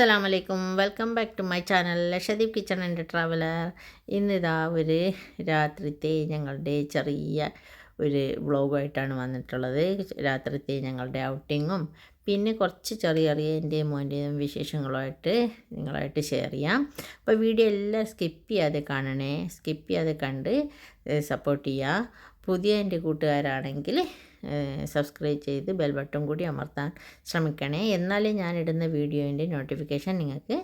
അസ്സലാമു വലൈക്കും welcome back to my channel Lakshadweep kitchen and traveller ഇന്നിതാ ഒരു രാത്രിത്തെ ഞങ്ങളുടെ ചെറിയ ഒരു വ്ളോഗായിട്ടാണ് വന്നിട്ടുള്ളത്. രാത്രിത്തെ ഞങ്ങളുടെ ഔട്ടിങ്ങും പിന്നെ കുറച്ച് ചെറിയ ചെറിയ എന്റെയും മോന്റെയും വിശേഷങ്ങളുമായിട്ട് നിങ്ങളായിട്ട് ഷെയർ ചെയ്യാം. അപ്പോൾ വീഡിയോ എല്ലാം സ്കിപ്പ് ചെയ്യാതെ കാണണേ സ്കിപ്പ് ചെയ്യാതെ കണ്ട് സപ്പോർട്ട് ചെയ്യുക. പുതിയ എന്റെ കൂട്ടുകാരാണെങ്കിൽ സബ്സ്ക്രൈബ് ചെയ്ത് ബെൽ ബട്ടൺ കൂടി അമർത്താൻ ശ്രമിക്കണേ. എന്നാലേ ഞാനിടുന്ന വീഡിയോന്റെ നോട്ടിഫിക്കേഷൻ നിങ്ങൾക്ക്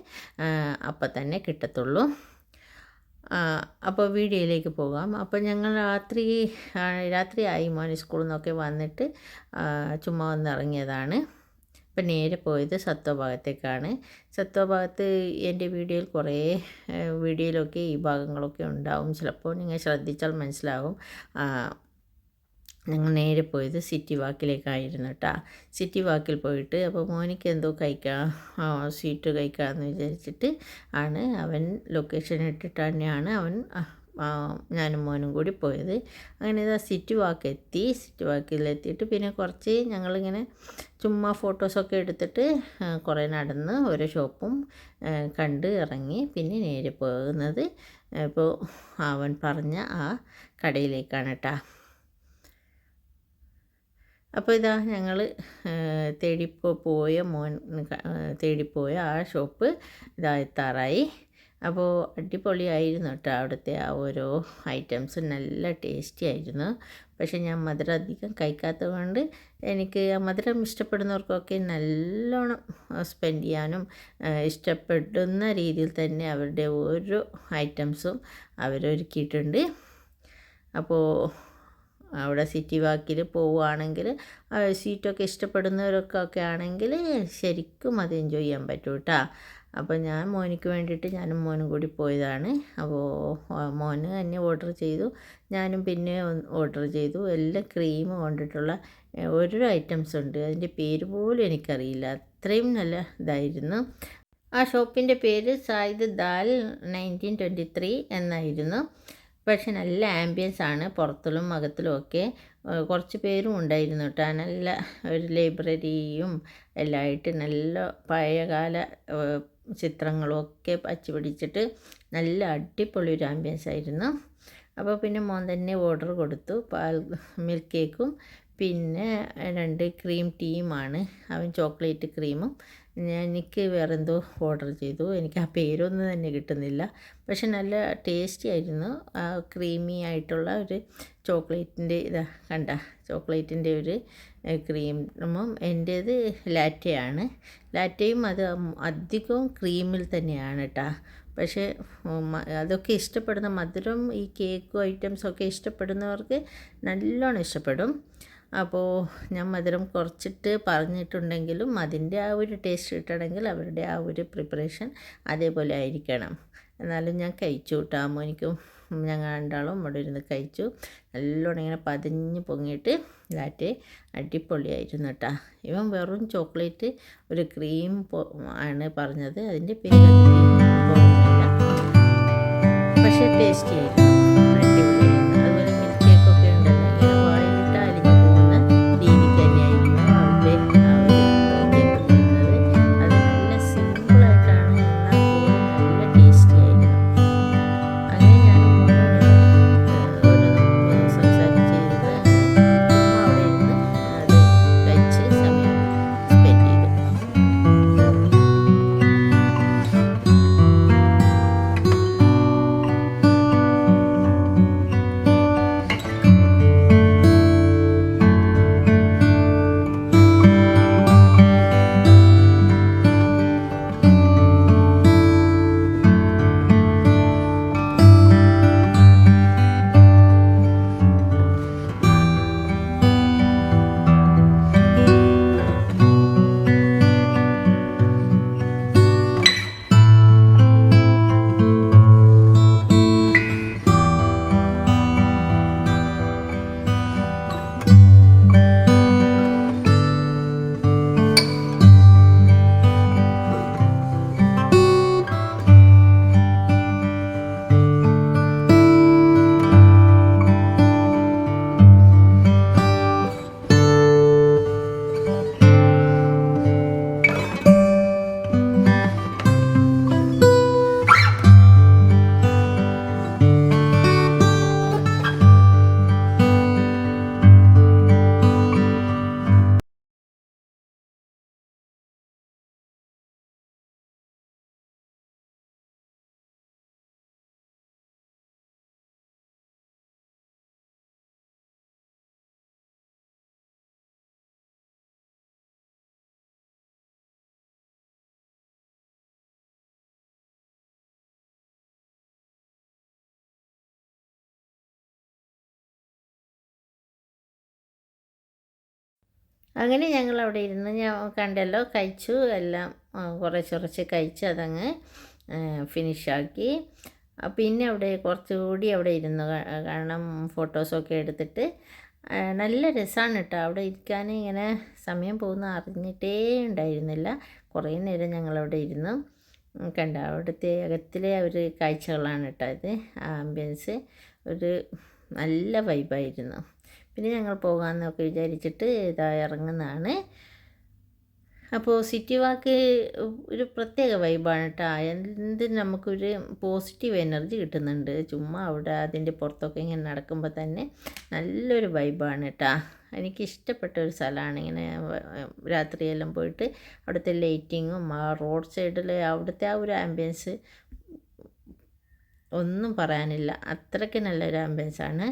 അപ്പം തന്നെ കിട്ടത്തുള്ളൂ. അപ്പോൾ വീഡിയോയിലേക്ക് പോകാം. അപ്പോൾ ഞങ്ങൾ രാത്രി രാത്രിയായി മോൻ സ്കൂളിൽ നിന്നൊക്കെ വന്നിട്ട് ചുമ്മാ വന്നിറങ്ങിയതാണ്. ഇപ്പം നേരെ പോയത് സത്വഭാഗത്തേക്കാണ്. സത്വഭാഗത്ത് എന്റെ വീഡിയോയിൽ കുറേ വീഡിയോയിലൊക്കെ ഈ ഭാഗങ്ങളൊക്കെ ഉണ്ടാവും. ചിലപ്പോൾ നിങ്ങൾ ശ്രദ്ധിച്ചാൽ മനസ്സിലാവും ഞങ്ങൾ നേരെ പോയത് സിറ്റി വാക്കിലേക്കായിരുന്നു കേട്ടോ സിറ്റി വാക്കിൽ പോയിട്ട് അപ്പോൾ മോനിക്ക് എന്തോ കഴിക്കാം സ്വീറ്റ് കഴിക്കാമെന്ന് വിചാരിച്ചിട്ട് ആണ് അവൻ ലൊക്കേഷൻ ഇട്ടിട്ട് തന്നെയാണ് അവൻ ഞാനും മോനും കൂടി പോയത്. അങ്ങനെ ഇതാ സിറ്റി വാക്ക് എത്തി സിറ്റി വാക്കിലെത്തിയിട്ട് പിന്നെ കുറച്ച് ഞങ്ങളിങ്ങനെ ചുമ്മാ ഫോട്ടോസൊക്കെ എടുത്തിട്ട് കുറേ നടന്ന് ഓരോ ഷോപ്പും കണ്ട് ഇറങ്ങി പിന്നെ നേരെ പോകുന്നത്. ഇപ്പോൾ അവൻ പറഞ്ഞ ആ കടയിലേക്കാണ് കേട്ടോ അപ്പോൾ ഇതാ ഞങ്ങൾ തേടിപ്പോ പോയ മോൻ തേടിപ്പോയ ആ ഷോപ്പ് ഇതാ എത്താറായി. അപ്പോൾ അടിപൊളിയായിരുന്നു കേട്ടോ അവിടുത്തെ ആ ഓരോ ഐറ്റംസ്. നല്ല ടേസ്റ്റി ആയിരുന്നു. പക്ഷേ ഞാൻ മധുരം അധികം കഴിക്കാത്തത് കൊണ്ട് എനിക്ക് ആ മധുരം ഇഷ്ടപ്പെടുന്നവർക്കൊക്കെ നല്ലോണം സ്പെൻഡ് ചെയ്യാനും ഇഷ്ടപ്പെടുന്ന രീതിയിൽ തന്നെ അവരുടെ ഓരോ ഐറ്റംസും അവരൊരുക്കിയിട്ടുണ്ട്. അപ്പോൾ അവിടെ സിറ്റി വാക്കിൽ പോവുകയാണെങ്കിൽ സീറ്റൊക്കെ ഇഷ്ടപ്പെടുന്നവരൊക്കെ ആണെങ്കിൽ ശരിക്കും അത് എൻജോയ് ചെയ്യാൻ പറ്റും കേട്ടോ അപ്പോൾ ഞാൻ മോനിക്ക് വേണ്ടിയിട്ട് ഞാനും മോനും കൂടി പോയതാണ്. അപ്പോൾ മോന് തന്നെ ഓർഡർ ചെയ്തു. ഞാനും പിന്നെ ഓർഡർ ചെയ്തു. എല്ലാം ക്രീം കൊണ്ടിട്ടുള്ള ഓരോ ഐറ്റംസ് ഉണ്ട്. അതിന്റെ പേര് പോലും എനിക്കറിയില്ല. അത്രയും നല്ല ഇതായിരുന്നു. ആ ഷോപ്പിന്റെ പേര് Sayid Dal nineteen twenty three എന്നായിരുന്നു. പക്ഷെ നല്ല ആംബിയൻസ് ആണ് പുറത്തിലും അകത്തിലും ഒക്കെ. കുറച്ച് പേരും ഉണ്ടായിരുന്നു കേട്ടോ. നല്ല ഒരു ലൈബ്രറിയും എല്ലാമായിട്ട് നല്ല പഴയകാല ചിത്രങ്ങളൊക്കെ പച്ച പിടിച്ചിട്ട് നല്ല അടിപൊളി ഒരു ആംബിയൻസ് ആയിരുന്നു. അപ്പോൾ പിന്നെ മോൻ തന്നെ ഓർഡർ കൊടുത്തു. പാൽ മിൽക്ക് കേക്കും പിന്നെ രണ്ട് ക്രീം ടീയുമാണ് അവൻ ചോക്ലേറ്റ് ക്രീമും ഞാൻ എനിക്ക് വേറെ എന്തോ ഓർഡർ ചെയ്തു. എനിക്ക് ആ പേരൊന്നും തന്നെ കിട്ടുന്നില്ല. പക്ഷെ നല്ല ടേസ്റ്റി ആയിരുന്നു. ആ ക്രീമി ആയിട്ടുള്ള ഒരു ചോക്ലേറ്റിന്റെ ഇതാ കണ്ട ചോക്ലേറ്റിന്റെ ഒരു ക്രീമും എന്റേത് ലാറ്റയാണ്. ലാറ്റയും അത് അധികവും ക്രീമിൽ തന്നെയാണ് കേട്ടോ പക്ഷേ അതൊക്കെ ഇഷ്ടപ്പെടുന്ന മധുരം ഈ കേക്കും ഐറ്റംസൊക്കെ ഇഷ്ടപ്പെടുന്നവർക്ക് നല്ലോണം ഇഷ്ടപ്പെടും. അപ്പോൾ ഞാൻ മധുരം കുറച്ചിട്ട് പറഞ്ഞിട്ടുണ്ടെങ്കിലും അതിന്റെ ആ ഒരു ടേസ്റ്റ് കിട്ടണമെങ്കിൽ അവരുടെ ആ ഒരു പ്രിപ്പറേഷൻ അതേപോലെ ആയിരിക്കണം. എന്നാലും ഞാൻ കഴിച്ചു കേട്ടോ മോനിക്കും ഞങ്ങൾ രണ്ടാളും ഇവിടെ ഇരുന്ന് കഴിച്ചു. നല്ലോണം ഇങ്ങനെ പതിഞ്ഞ് പൊങ്ങിയിട്ട് ലാറ്റേ അടിപൊളിയായിരുന്നു കേട്ടോ ഇവൻ വെറും ചോക്ലേറ്റ് ഒരു ക്രീം ആണ് പറഞ്ഞത്. അതിന്റെ പേര് പക്ഷേ ടേസ്റ്റ് ആയിരുന്നു അങ്ങനെ ഞങ്ങൾ അവിടെ ഇരുന്ന് ഞാൻ കണ്ടല്ലോ കഴിച്ചു എല്ലാം. കുറച്ച് കുറച്ച് കഴിച്ച് അതങ്ങ് ഫിനിഷാക്കി. പിന്നെ അവിടെ കുറച്ചുകൂടി അവിടെ ഇരുന്നു. കാരണം ഫോട്ടോസൊക്കെ എടുത്തിട്ട് നല്ല രസമാണ് കേട്ടോ അവിടെ ഇരിക്കാൻ ഇങ്ങനെ സമയം പോകുന്ന അറിഞ്ഞിട്ടേ ഉണ്ടായിരുന്നില്ല. കുറേ നേരം ഞങ്ങളവിടെ ഇരുന്നു. കണ്ട? അവിടുത്തെ അകത്തിലെ ഒരു കാഴ്ചകളാണ് കേട്ടോ ഇത്. ആംബിയൻസ് ഒരു നല്ല വൈബായിരുന്നു പിന്നെ ഞങ്ങൾ പോകാമെന്നൊക്കെ വിചാരിച്ചിട്ട് ഇതാ ഇറങ്ങുന്നതാണ്. അപ്പോൾ സിറ്റി വാക്ക് ഒരു പ്രത്യേക വൈബാണ് കേട്ടോ എന്ത് നമുക്കൊരു പോസിറ്റീവ് എനർജി കിട്ടുന്നുണ്ട്. ചുമ്മാ അവിടെ അതിന്റെ പുറത്തൊക്കെ ഇങ്ങനെ നടക്കുമ്പോൾ തന്നെ നല്ലൊരു വൈബാണ് കേട്ടോ എനിക്ക് ഇഷ്ടപ്പെട്ട ഒരു സ്ഥലമാണ് ഇങ്ങനെ രാത്രിയെല്ലാം പോയിട്ട് അവിടുത്തെ ലൈറ്റിങ്ങും ആ റോഡ് സൈഡിൽ അവിടുത്തെ ആ ഒരു ആംബിയൻസ് ഒന്നും പറയാനില്ല. അത്രയ്ക്ക് നല്ലൊരു ആംബിയൻസാണ്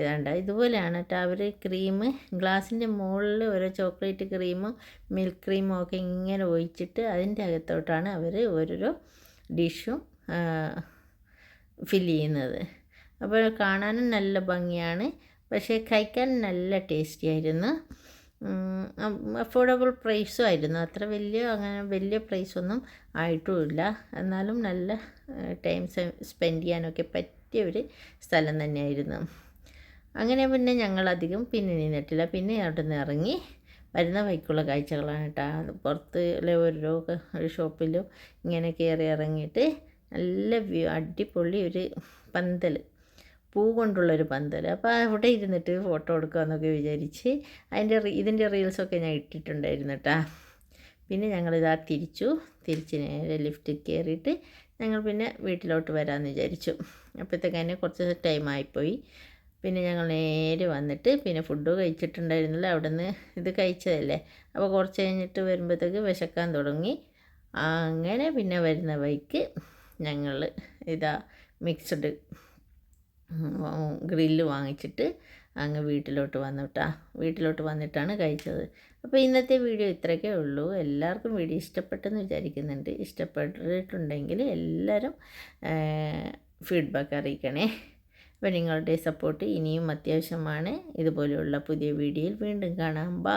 ഇതാണ്ട ഇതുപോലെയാണ് കേട്ടോ അവർ ക്രീം ഗ്ലാസിന്റെ മുകളിൽ ഓരോ ചോക്ലേറ്റ് ക്രീമും മിൽക്ക് ക്രീമും ഒക്കെ ഇങ്ങനെ ഒഴിച്ചിട്ട് അതിന്റെ അകത്തോട്ടാണ് അവർ ഓരോരോ ഡിഷും ഫില്ല് ചെയ്യുന്നത്. അപ്പോൾ കാണാനും നല്ല ഭംഗിയാണ്. പക്ഷേ കഴിക്കാൻ നല്ല ടേസ്റ്റി ആയിരുന്നു. അഫോർഡബിൾ പ്രൈസും ആയിരുന്നു. അത്ര വലിയ അങ്ങനെ വലിയ പ്രൈസൊന്നും ആയിട്ടുമില്ല. എന്നാലും നല്ല ടൈം സ്പെൻഡ് ചെയ്യാനൊക്കെ പറ്റിയ ഒരു സ്ഥലം തന്നെയായിരുന്നു. അങ്ങനെ പിന്നെ ഞങ്ങളധികം പിന്നെ നിന്നിട്ടില്ല. പിന്നെ അവിടെ നിന്ന് ഇറങ്ങി വരുന്ന വൈക്കുള്ള കാഴ്ചകളാണ് കേട്ടോ. പുറത്ത് ഓരോ ഷോപ്പിലും ഇങ്ങനെ കയറി ഇറങ്ങിയിട്ട് നല്ല വ്യൂ അടിപൊളി ഒരു പന്തൽ പൂ കൊണ്ടുള്ളൊരു പന്തൽ അപ്പോൾ അവിടെ ഇരുന്നിട്ട് ഫോട്ടോ എടുക്കാമെന്നൊക്കെ വിചാരിച്ച് അതിന്റെ ഇതിന്റെ റീൽസൊക്കെ ഞാൻ ഇട്ടിട്ടുണ്ടായിരുന്നു കേട്ടോ പിന്നെ ഞങ്ങളിതാ തിരിച്ചു. തിരിച്ച് നേരെ ലിഫ്റ്റ് കയറിയിട്ട് ഞങ്ങൾ പിന്നെ വീട്ടിലോട്ട് വരാമെന്ന് വിചാരിച്ചു. അപ്പോഴത്തേക്കന്നെ കുറച്ച് ടൈമായിപ്പോയി. പിന്നെ ഞങ്ങൾ നേരെ വന്നിട്ട് പിന്നെ ഫുഡ് കഴിച്ചിട്ടുണ്ടായിരുന്നില്ല. അവിടെ നിന്ന് ഇത് കഴിച്ചതല്ലേ. അപ്പോൾ കുറച്ച് കഴിഞ്ഞിട്ട് വരുമ്പോഴത്തേക്ക് വിശക്കാൻ തുടങ്ങി. അങ്ങനെ പിന്നെ വരുന്ന വഴിക്ക് ഞങ്ങൾ ഇതാ മിക്സ്ഡ് ഗ്രില്ല് വാങ്ങിച്ചിട്ട് അങ്ങ് വീട്ടിലോട്ട് വന്നുട്ടാ. വീട്ടിലോട്ട് വന്നിട്ടാണ് കഴിച്ചത്. അപ്പോൾ ഇന്നത്തെ വീഡിയോ ഇത്രയൊക്കെ ഉള്ളൂ. എല്ലാവർക്കും വീഡിയോ ഇഷ്ടപ്പെട്ടെന്ന് വിചാരിക്കുന്നുണ്ട്. ഇഷ്ടപ്പെട്ടിട്ടുണ്ടെങ്കിൽ എല്ലാവരും ഫീഡ്ബാക്ക് അറിയിക്കണേ. അപ്പോൾ നിങ്ങളുടെ സപ്പോർട്ട് ഇനിയും അത്യാവശ്യമാണ്. ഇതുപോലെയുള്ള പുതിയ വീഡിയോയിൽ വീണ്ടും കാണാം. ബാ.